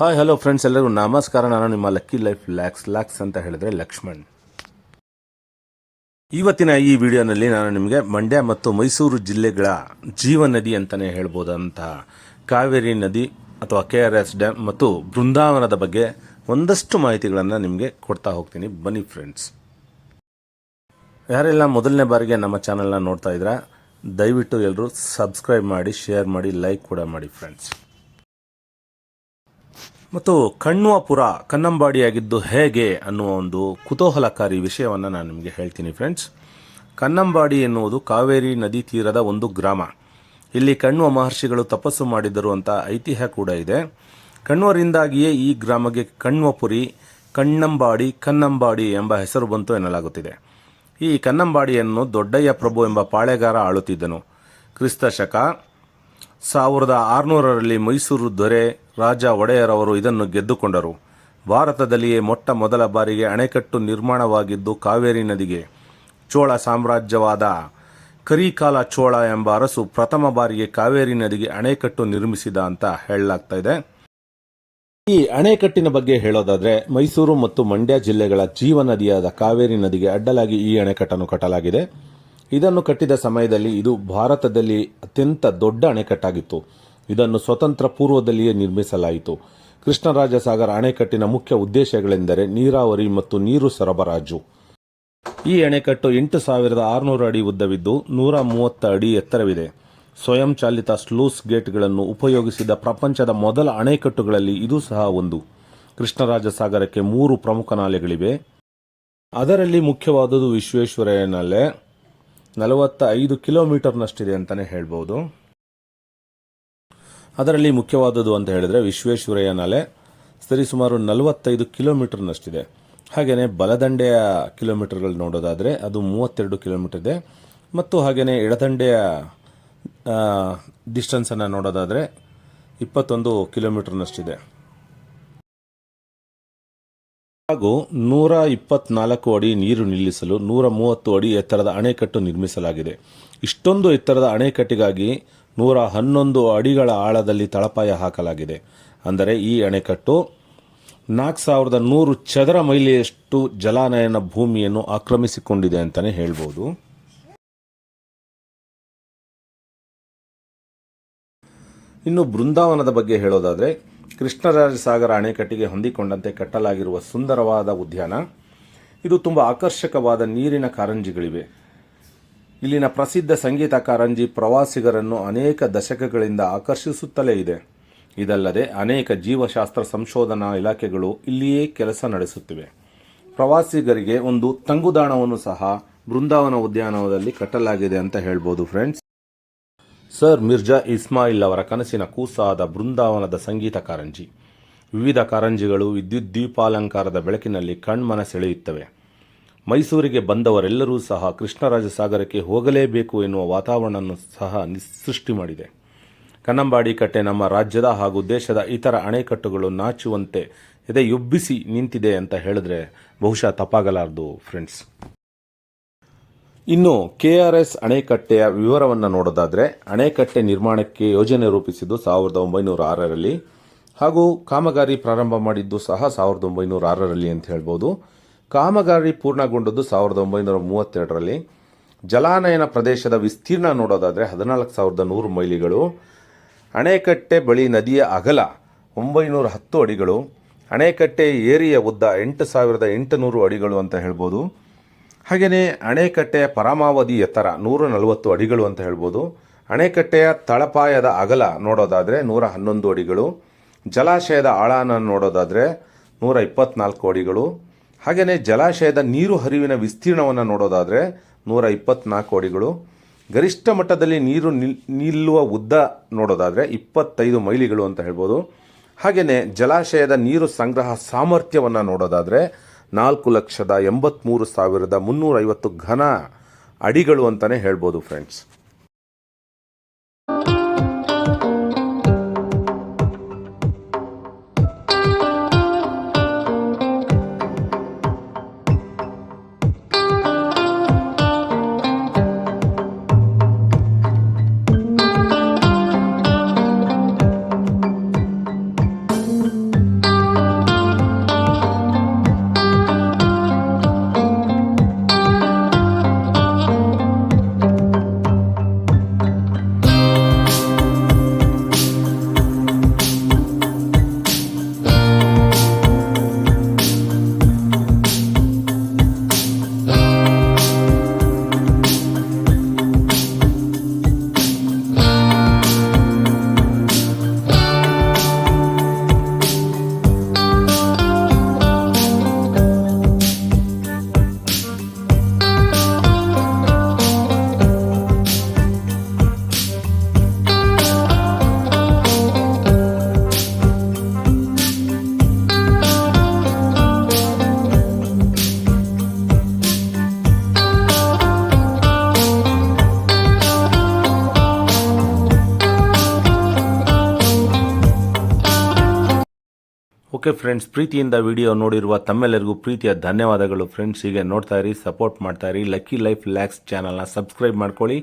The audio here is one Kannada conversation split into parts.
ಹಾಯ್ ಹಲೋ ಫ್ರೆಂಡ್ಸ್ ಎಲ್ಲರಿಗೂ ನಮಸ್ಕಾರ. ನಾನು ನಿಮ್ಮ ಲಕ್ಕಿ ಲೈಫ್ ಲ್ಯಾಕ್ಸ್ ಲ್ಯಾಕ್ಸ್ ಅಂತ ಹೇಳಿದ್ರೆ ಲಕ್ಷ್ಮಣ್. ಇವತ್ತಿನ ಈ ವಿಡಿಯೋನಲ್ಲಿ ನಾನು ನಿಮಗೆ ಮಂಡ್ಯ ಮತ್ತು ಮೈಸೂರು ಜಿಲ್ಲೆಗಳ ಜೀವ ನದಿ ಅಂತಲೇ ಹೇಳ್ಬೋದಂತಹ ಕಾವೇರಿ ನದಿ ಅಥವಾ ಕೆ ಆರ್ ಎಸ್ ಡ್ಯಾಮ್ ಮತ್ತು ಬೃಂದಾವನದ ಬಗ್ಗೆ ಒಂದಷ್ಟು ಮಾಹಿತಿಗಳನ್ನು ನಿಮಗೆ ಕೊಡ್ತಾ ಹೋಗ್ತೀನಿ. ಬನ್ನಿ ಫ್ರೆಂಡ್ಸ್ ಯಾರೆಲ್ಲ ಮೊದಲನೇ ಬಾರಿಗೆ ನಮ್ಮ ಚಾನಲ್ನ ನೋಡ್ತಾ ಇದ್ದೀರಾ, ದಯವಿಟ್ಟು ಎಲ್ಲರೂ ಸಬ್ಸ್ಕ್ರೈಬ್ ಮಾಡಿ ಶೇರ್ ಮಾಡಿ ಲೈಕ್ ಕೂಡ ಮಾಡಿ ಫ್ರೆಂಡ್ಸ್ ಮತ್ತು ಕಣ್ವಾಪುರ ಕನ್ನಂಬಾಡಿಯಾಗಿದ್ದು ಹೇಗೆ ಅನ್ನುವ ಒಂದು ಕುತೂಹಲಕಾರಿ ವಿಷಯವನ್ನು ನಾನು ನಿಮಗೆ ಹೇಳ್ತೀನಿ ಫ್ರೆಂಡ್ಸ್ ಕನ್ನಂಬಾಡಿ ಎನ್ನುವುದು ಕಾವೇರಿ ನದಿ ತೀರದ ಒಂದು ಗ್ರಾಮ. ಇಲ್ಲಿ ಕಣ್ವ ಮಹರ್ಷಿಗಳು ತಪಸ್ಸು ಮಾಡಿದರು ಅಂತ ಐತಿಹ್ಯ ಕೂಡ ಇದೆ. ಕಣ್ವರಿಂದಾಗಿಯೇ ಈ ಗ್ರಾಮಕ್ಕೆ ಕಣ್ವಪುರಿ ಕಣ್ಣಂಬಾಡಿ, ಕನ್ನಂಬಾಡಿ ಎಂಬ ಹೆಸರು ಬಂತು ಎನ್ನಲಾಗುತ್ತಿದೆ. ಈ ಕನ್ನಂಬಾಡಿಯನ್ನು ದೊಡ್ಡಯ್ಯ ಪ್ರಭು ಎಂಬ ಪಾಳೆಗಾರ ಆಳುತ್ತಿದ್ದನು. ಕ್ರಿಸ್ತ ಶಕ ಸಾವಿರದ ಆರುನೂರರಲ್ಲಿ ಮೈಸೂರು ದೊರೆ ರಾಜ ಒಡೆಯರವರು ಇದನ್ನು ಗೆದ್ದುಕೊಂಡರು. ಭಾರತದಲ್ಲಿಯೇ ಮೊಟ್ಟ ಮೊದಲ ಬಾರಿಗೆ ಅಣೆಕಟ್ಟು ನಿರ್ಮಾಣವಾಗಿದ್ದು ಕಾವೇರಿ ನದಿಗೆ ಚೋಳ ಸಾಮ್ರಾಜ್ಯವಾದ ಕರಿಕಾಲ ಚೋಳ ಎಂಬ ಅರಸು ಪ್ರಥಮ ಬಾರಿಗೆ ಕಾವೇರಿ ನದಿಗೆ ಅಣೆಕಟ್ಟು ನಿರ್ಮಿಸಿದ ಅಂತ ಹೇಳಲಾಗ್ತಾ ಇದೆ. ಈ ಅಣೆಕಟ್ಟಿನ ಬಗ್ಗೆ ಹೇಳೋದಾದ್ರೆ ಮೈಸೂರು ಮತ್ತು ಮಂಡ್ಯ ಜಿಲ್ಲೆಗಳ ಜೀವ ನದಿಯಾದ ಕಾವೇರಿ ನದಿಗೆ ಅಡ್ಡಲಾಗಿ ಈ ಅಣೆಕಟ್ಟನ್ನು ಕಟ್ಟಲಾಗಿದೆ. ಇದನ್ನು ಕಟ್ಟಿದ ಸಮಯದಲ್ಲಿ ಇದು ಭಾರತದಲ್ಲಿ ಅತ್ಯಂತ ದೊಡ್ಡ ಅಣೆಕಟ್ಟಾಗಿತ್ತು. ಇದನ್ನು ಸ್ವತಂತ್ರ ಪೂರ್ವದಲ್ಲಿಯೇ ನಿರ್ಮಿಸಲಾಯಿತು. ಕೃಷ್ಣರಾಜ ಸಾಗರ ಅಣೆಕಟ್ಟಿನ ಮುಖ್ಯ ಉದ್ದೇಶಗಳೆಂದರೆ ನೀರಾವರಿ ಮತ್ತು ನೀರು ಸರಬರಾಜು. ಈ ಅಣೆಕಟ್ಟು ಎಂಟು ಸಾವಿರದ ಆರುನೂರು ಅಡಿ ಉದ್ದವಿದ್ದು ನೂರ ಮೂವತ್ತು ಅಡಿ ಎತ್ತರವಿದೆ. ಸ್ವಯಂ ಚಾಲಿತ ಸ್ಲೂಸ್ ಗೇಟ್ಗಳನ್ನು ಉಪಯೋಗಿಸಿದ ಪ್ರಪಂಚದ ಮೊದಲ ಅಣೆಕಟ್ಟುಗಳಲ್ಲಿ ಇದು ಸಹ ಒಂದು. ಕೃಷ್ಣರಾಜ ಸಾಗರಕ್ಕೆ ಮೂರು ಪ್ರಮುಖ ನಾಲೆಗಳಿವೆ. ಅದರಲ್ಲಿ ಮುಖ್ಯವಾದುದು ವಿಶ್ವೇಶ್ವರಯ್ಯ ನಾಲೆ ನಲವತ್ತ ಐದು ಕಿಲೋಮೀಟರ್ನಷ್ಟಿದೆ ಅಂತಲೇ ಹೇಳ್ಬೋದು. ಅದರಲ್ಲಿ ಮುಖ್ಯವಾದದ್ದು ಅಂತ ಹೇಳಿದರೆ ವಿಶ್ವೇಶ್ವರಯ್ಯ ನಾಲೆ ಸರಿಸುಮಾರು ನಲವತ್ತೈದು ಕಿಲೋಮೀಟರ್ನಷ್ಟಿದೆ. ಹಾಗೆಯೇ ಬಲದಂಡೆಯ ಕಿಲೋಮೀಟರ್ಗಳು ನೋಡೋದಾದರೆ ಅದು ಮೂವತ್ತೆರಡು ಕಿಲೋಮೀಟರ್ ಇದೆ ಮತ್ತು ಹಾಗೆಯೇ ಎಡದಂಡೆಯ ಡಿಸ್ಟೆನ್ಸನ್ನು ನೋಡೋದಾದರೆ ಇಪ್ಪತ್ತೊಂದು ಕಿಲೋಮೀಟರ್ನಷ್ಟಿದೆ. ಹಾಗೂ ನೂರ ಇಪ್ಪತ್ನಾಲ್ಕು ಅಡಿ ನೀರು ನಿಲ್ಲಿಸಲು ನೂರ ಮೂವತ್ತು ಅಡಿ ಎತ್ತರದ ಅಣೆಕಟ್ಟು ನಿರ್ಮಿಸಲಾಗಿದೆ. ಇಷ್ಟೊಂದು ಎತ್ತರದ ಅಣೆಕಟ್ಟಿಗಾಗಿ ನೂರ ಹನ್ನೊಂದು ಅಡಿಗಳ ಆಳದಲ್ಲಿ ತಳಪಾಯ ಹಾಕಲಾಗಿದೆ. ಅಂದರೆ ಈ ಅಣೆಕಟ್ಟು ನಾಲ್ಕು ಸಾವಿರದ ನೂರು ಚದರ ಮೈಲಿಯಷ್ಟು ಜಲಾನಯನ ಭೂಮಿಯನ್ನು ಆಕ್ರಮಿಸಿಕೊಂಡಿದೆ ಅಂತಲೇ ಹೇಳ್ಬೋದು. ಇನ್ನು ಬೃಂದಾವನದ ಬಗ್ಗೆ ಹೇಳೋದಾದರೆ ಕೃಷ್ಣರಾಜ ಸಾಗರ ಅಣೆಕಟ್ಟಿಗೆ ಹೊಂದಿಕೊಂಡಂತೆ ಕಟ್ಟಲಾಗಿರುವ ಸುಂದರವಾದ ಉದ್ಯಾನ. ಇದು ತುಂಬ ಆಕರ್ಷಕವಾದ ನೀರಿನ ಕಾರಂಜಿಗಳಿವೆ. ಇಲ್ಲಿನ ಪ್ರಸಿದ್ಧ ಸಂಗೀತ ಕಾರಂಜಿ ಪ್ರವಾಸಿಗರನ್ನು ಅನೇಕ ದಶಕಗಳಿಂದ ಆಕರ್ಷಿಸುತ್ತಲೇ ಇದೆ. ಇದಲ್ಲದೆ ಅನೇಕ ಜೀವಶಾಸ್ತ್ರ ಸಂಶೋಧನಾ ಇಲಾಖೆಗಳು ಇಲ್ಲಿಯೇ ಕೆಲಸ ನಡೆಸುತ್ತಿವೆ. ಪ್ರವಾಸಿಗರಿಗೆ ಒಂದು ತಂಗುದಾಣವನ್ನು ಸಹ ಬೃಂದಾವನ ಉದ್ಯಾನವನದಲ್ಲಿ ಕಟ್ಟಲಾಗಿದೆ ಅಂತ ಹೇಳ್ಬೋದು ಫ್ರೆಂಡ್ಸ್. ಸರ್ ಮಿರ್ಜಾ ಇಸ್ಮಾಯಿಲ್ ಅವರ ಕನಸಿನ ಕೂಸಾದ ಬೃಂದಾವನದ ಸಂಗೀತ ಕಾರಂಜಿ. ವಿವಿಧ ಕಾರಂಜಿಗಳು ವಿದ್ಯುತ್ ದೀಪಾಲಂಕಾರದ ಬೆಳಕಿನಲ್ಲಿ ಕಣ್ಮನ ಸೆಳೆಯುತ್ತವೆ. ಮೈಸೂರಿಗೆ ಬಂದವರೆಲ್ಲರೂ ಸಹ ಕೃಷ್ಣರಾಜ ಸಾಗರಕ್ಕೆ ಹೋಗಲೇಬೇಕು ಎನ್ನುವ ವಾತಾವರಣವನ್ನು ಸಹ ಸೃಷ್ಟಿ ಮಾಡಿದೆ. ಕನ್ನಂಬಾಡಿ ಕಟ್ಟೆ ನಮ್ಮ ರಾಜ್ಯದ ಹಾಗೂ ದೇಶದ ಇತರ ಅಣೆಕಟ್ಟುಗಳು ನಾಚುವಂತೆ ಎದೆಯುಬ್ಬಿಸಿ ನಿಂತಿದೆ ಅಂತ ಹೇಳಿದ್ರೆ ಬಹುಶಃ ತಪ್ಪಾಗಲಾರದು ಫ್ರೆಂಡ್ಸ್ ಇನ್ನು ಕೆಆರ್ಎಸ್ ಅಣೆಕಟ್ಟೆಯ ವಿವರವನ್ನು ನೋಡೋದಾದರೆ, ಅಣೆಕಟ್ಟೆ ನಿರ್ಮಾಣಕ್ಕೆ ಯೋಜನೆ ರೂಪಿಸಿದ್ದು ಸಾವಿರದ ಒಂಬೈನೂರ ಆರರಲ್ಲಿ ಹಾಗೂ ಕಾಮಗಾರಿ ಪ್ರಾರಂಭ ಮಾಡಿದ್ದು ಸಹ ಸಾವಿರದ ಒಂಬೈನೂರ ಆರರಲ್ಲಿ ಅಂತ ಹೇಳ್ಬೋದು. ಕಾಮಗಾರಿ ಪೂರ್ಣಗೊಂಡದ್ದು ಸಾವಿರದ ಒಂಬೈನೂರ ಮೂವತ್ತೆರಡರಲ್ಲಿ. ಜಲಾನಯನ ಪ್ರದೇಶದ ವಿಸ್ತೀರ್ಣ ನೋಡೋದಾದರೆ ಹದಿನಾಲ್ಕು ಸಾವಿರದ ನೂರು ಮೈಲಿಗಳು. ಅಣೆಕಟ್ಟೆ ಬಳಿ ನದಿಯ ಅಗಲ ಒಂಬೈನೂರ ಹತ್ತು ಅಡಿಗಳು. ಅಣೆಕಟ್ಟೆ ಏರಿಯ ಉದ್ದ ಎಂಟು ಸಾವಿರದ ಎಂಟುನೂರು ಅಡಿಗಳು ಅಂತ ಹೇಳ್ಬೋದು. ಹಾಗೆಯೇ ಅಣೆಕಟ್ಟೆಯ ಪರಮಾವಧಿ ಎತ್ತರ ನೂರ ನಲವತ್ತು ಅಡಿಗಳು ಅಂತ ಹೇಳ್ಬೋದು. ಅಣೆಕಟ್ಟೆಯ ತಳಪಾಯದ ಅಗಲ ನೋಡೋದಾದರೆ ನೂರ ಹನ್ನೊಂದು ಅಡಿಗಳು. ಜಲಾಶಯದ ಆಳನ ನೋಡೋದಾದರೆ ನೂರ ಇಪ್ಪತ್ನಾಲ್ಕು ಅಡಿಗಳು. ಹಾಗೆಯೇ ಜಲಾಶಯದ ನೀರು ಹರಿವಿನ ವಿಸ್ತೀರ್ಣವನ್ನು ನೋಡೋದಾದರೆ ನೂರ ಇಪ್ಪತ್ನಾಲ್ಕು ಅಡಿಗಳು. ಗರಿಷ್ಠ ಮಟ್ಟದಲ್ಲಿ ನೀರು ನಿಲ್, ನಿಲ್ಲುವ ಉದ್ದ ನೋಡೋದಾದರೆ ಇಪ್ಪತ್ತೈದು ಮೈಲಿಗಳು ಅಂತ ಹೇಳ್ಬೋದು. ಹಾಗೆಯೇ ಜಲಾಶಯದ ನೀರು ಸಂಗ್ರಹ ಸಾಮರ್ಥ್ಯವನ್ನು ನೋಡೋದಾದರೆ ನಾಲ್ಕು ಲಕ್ಷದ ಎಂಬತ್ತ್ಮೂರು ಸಾವಿರದ ಮುನ್ನೂರೈವತ್ತು ಘನ ಅಡಿಗಳು ಅಂತಲೇ ಹೇಳ್ಬೋದು ಫ್ರೆಂಡ್ಸ್ ಓಕೆ ಫ್ರೆಂಡ್ಸ್ ಪ್ರೀತಿಯಿಂದ ವಿಡಿಯೋ ನೋಡಿರುವ ತಮ್ಮೆಲ್ಲರಿಗೂ ಪ್ರೀತಿಯ ಧನ್ಯವಾದಗಳು. ಫ್ರೆಂಡ್ಸ್ ಹೀಗೆ ನೋಡ್ತಾ ಇರಿ ಸಪೋರ್ಟ್ ಮಾಡ್ತಾ ಇರಿ. ಲಕ್ಕಿ ಲೈಫ್ ಲ್ಯಾಕ್ಸ್ ಚಾನಲ್ನ ಸಬ್ಸ್ಕ್ರೈಬ್ ಮಾಡ್ಕೊಳ್ಳಿ.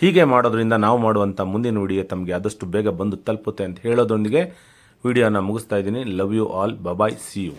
ಹೀಗೆ ಮಾಡೋದ್ರಿಂದ ನಾವು ಮಾಡುವಂಥ ಮುಂದಿನ ವಿಡಿಯೋ ತಮಗೆ ಆದಷ್ಟು ಬೇಗ ಬಂದು ತಲುಪುತ್ತೆ ಅಂತ ಹೇಳೋದೊಂದಿಗೆ ವಿಡಿಯೋನ ಮುಗಿಸ್ತಾ ಇದ್ದೀನಿ. Love you all bye bye see you